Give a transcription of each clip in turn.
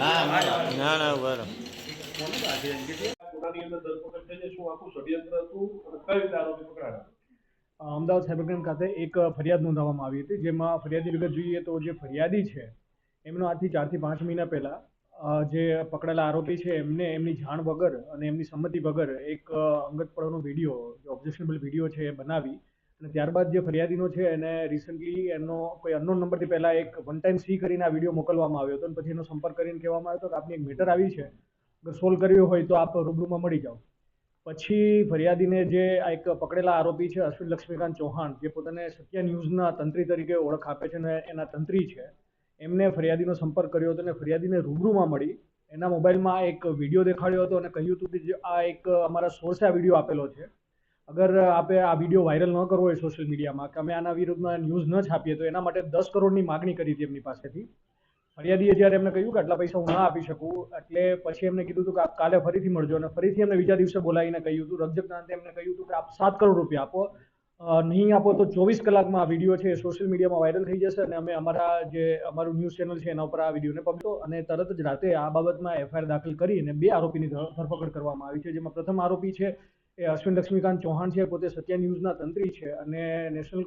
ના ના બરાબર અમદાવાદ સાયબર ક્રાઇમ ખાતે એક ફરિયાદ નોંધાવવામાં આવી હતી, જેમાં ફરિયાદી વિગત જોઈએ તો જે ફરિયાદી છે, એમનો આજથી ચારથી પાંચ મહિના પહેલા જે પકડાયેલા આરોપી છે, એમને એમની જાણ વગર અને એમની સંમતિ વગર એક અંગત પળોનો વીડિયો ઓબ્જેક્શનેબલ વીડિયો છે, એ બનાવી અને ત્યારબાદ જે ફરિયાદીનો છે, એને રિસન્ટલી એમનો કોઈ અનનોન નંબરથી પહેલાં એક વન ટાઈમ સી કરીને આ વીડિયો મોકલવામાં આવ્યો હતો અને પછી એનો સંપર્ક કરીને કહેવામાં આવ્યો હતો કે આપની એક મેટર આવી છે. અગર સોલ્વ કર્યો હોય તો આપ રૂબરૂમાં મળી જાઓ. પછી ફરિયાદીને જે આ એક પકડેલા આરોપી છે, અશ્વિન લક્ષ્મીકાંત ચૌહાણ, જે પોતાને સત્ય ન્યૂઝના તંત્રી તરીકે ઓળખ આપે છે અને એના તંત્રી છે, એમને ફરિયાદીનો સંપર્ક કર્યો હતો અને ફરિયાદીને રૂબરૂમાં મળી એના મોબાઈલમાં એક વીડિયો દેખાડ્યો હતો અને કહ્યું હતું કે આ એક અમારા સોર્સે આ વીડિયો આપેલો છે. અગર આપે આ વીડિયો વાયરલ ન કરવો હોય સોશિયલ મીડિયામાં કે અમે આના વિરુદ્ધમાં ન્યૂઝ ન છાપીએ તો એના માટે દસ કરોડની માગણી કરી હતી એમની પાસેથી. ફરિયાદીએ જ્યારે એમને કહ્યું કે આટલા પૈસા હું ના આપી શકું, એટલે પછી એમને કીધું હતું કે આપ કાલે ફરીથી મળજો અને ફરીથી એમને બીજા દિવસે બોલાવીને કહ્યું હતું રજકનાથે એમને કહ્યું હતું કે આપ સાત કરોડ રૂપિયા આપો. નહીં આપો તો ચોવીસ કલાકમાં આ વીડિયો છે એ સોશિયલ મીડિયામાં વાયરલ થઈ જશે અને અમે અમારા જે અમારું ન્યૂઝ ચેનલ છે એના ઉપર આ વિડીયોને પકડો અને તરત જ રાતે આ બાબતમાં એફઆઈઆર દાખલ કરી અને બે આરોપીની ધરપકડ કરવામાં આવી છે, જેમાં પ્રથમ આરોપી છે એ અશ્વિન લક્ષ્મીકાંત ચૌહાણ છે, પોતે સત્ય ન્યૂઝના તંત્રી છે અને નેશનલ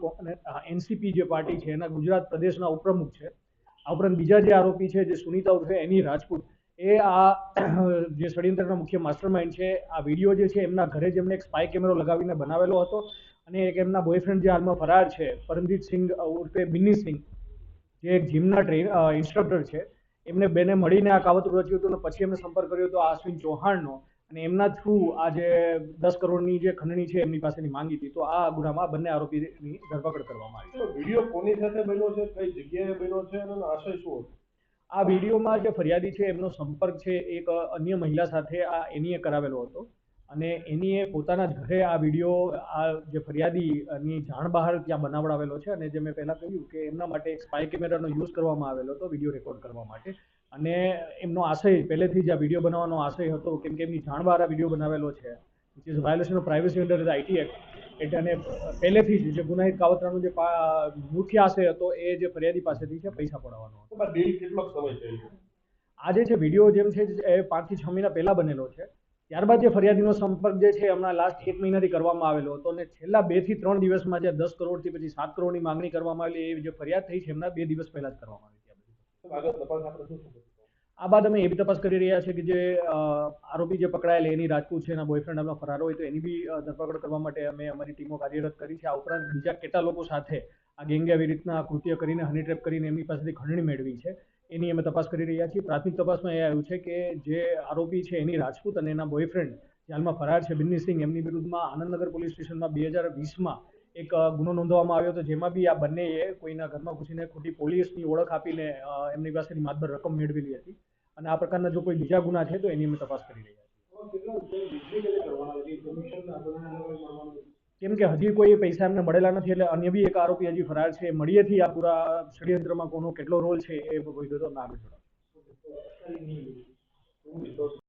એનસીપી જે પાર્ટી છે, એના ગુજરાત પ્રદેશના ઉપપ્રમુખ છે. આ ઉપરાંત બીજા જે આરોપી છે, જે સુનીતા ઉર્ફે એની રાજપૂત, એ આ જે ષડયંત્રના મુખ્ય માસ્ટરમાઇન્ડ છે, આ વીડિયો જે છે, એમના ઘરે જ એમને એક સ્પાય કેમેરો લગાવીને બનાવેલો હતો અને એક એમના બોયફ્રેન્ડ જે હાલમાં ફરાર છે, પરમજીત સિંઘ ઉર્ફે બિન્ની સિંઘ, જે એક જીમના ટ્રેન ઇન્સ્ટ્રક્ટર છે, એમને બેને મળીને આ કાવતરું રચ્યું હતું અને પછી એમને સંપર્ક કર્યો હતો આ અશ્વિન ચૌહાણનો. અને એમના થ્રુ આ જે દસ કરોડની જે ખંડણી છે એમની પાસેની માંગી હતી તો આ ગુનામાં બંને આરોપીની ધરપકડ કરવામાં આવી. છે વીડિયો કોની સાથે બન્યો છે કઈ જગ્યાએ બન્યો છે અને આશય શું હતો? આ વિડીયોમાં જે ફરિયાદી છે એમનો સંપર્ક છે એક અન્ય મહિલા સાથે આ એનીએ કરાવેલો હતો. અને એનીએ પોતાના જ ઘરે આ વીડિયો આ જે ફરિયાદીની જાણ બહાર ત્યાં બનાવડાવેલો છે અને જે મેં પહેલાં કહ્યું કે એમના માટે એક સ્પાય કેમેરાનો યુઝ કરવામાં આવેલો હતો વીડિયો રેકોર્ડ કરવા માટે. અને એમનો આશય પહેલેથી જ આ વીડિયો બનાવવાનો આશય હતો કેમ કે એમની જાણ બહાર આ વીડિયો બનાવેલો છે which is violation of privacy under the IT act એટલે અને પહેલેથી જ જે ગુનાહિત કાવતરાનો જે મુખ્ય આશય હતો એ જે ફરિયાદી પાસેથી છે પૈસા પડાવવાનો હતો. કેટલો સમય થયો? આજે જે વીડિયો જેમ છે એ પાંચથી છ મહિના પહેલાં બનેલો છે. ત્યારબાદ જે ફરિયાદીનો સંપર્ક જે છે હમણાં લાસ્ટ એક મહિનાથી કરવામાં આવેલો હતો અને છેલ્લા બેથી ત્રણ દિવસમાં જે દસ કરોડથી પછી સાત કરોડની માંગણી કરવામાં આવેલી એ જે ફરિયાદ થઈ છે એમના બે દિવસ પહેલા જ કરવામાં આવી હતી આ બાદ અમે એવી તપાસ કરી રહ્યા છે કે જે આરોપી જે પકડાયેલ એની રાજપૂત છે એના બોયફ્રેન્ડ એમના ફરાર હોય તો એની બી ધરપકડ કરવા માટે અમે અમારી ટીમો કાર્યરત કરી છે. આ ઉપરાંત બીજા કેટલા લોકો સાથે આ ગેંગે આવી રીતના કૃત્ય કરીને હની ટ્રેપ કરીને એમની પાસેથી ખંડણી મેળવી છે. એની અમે તપાસ કરી રહ્યા છીએ. પ્રાથમિક તપાસમાં એ આવ્યું છે કે જે આરોપી છે એની રાજપૂત અને એના બોયફ્રેન્ડ હાલમાં ફરાર છે બિન્ની સિંહ, એમની વિરુદ્ધમાં આનંદનગર પોલીસ સ્ટેશનમાં બે હજાર વીસમાં એક ગુનો નોંધવામાં આવ્યો હતો. જેમાં બી આ બંનેએ કોઈના ઘરમાં ઘૂસીને ખોટી પોલીસની ઓળખ આપીને એમની પાસેથી માતબર રકમ મેળવેલી હતી. અને આ પ્રકારના જો કોઈ બીજા ગુના છે તો એની અમે તપાસ કરી રહ્યા છીએ. કેમ કે હજી કોઈ પૈસા એમને મળેલા નથી એટલે અન્ય બી એક આરોપી હજી ફરાર છે મળીએથી આ પૂરા ષડયંત્રમાં કોનો કેટલો રોલ છે એ કોઈ વિગતો ના.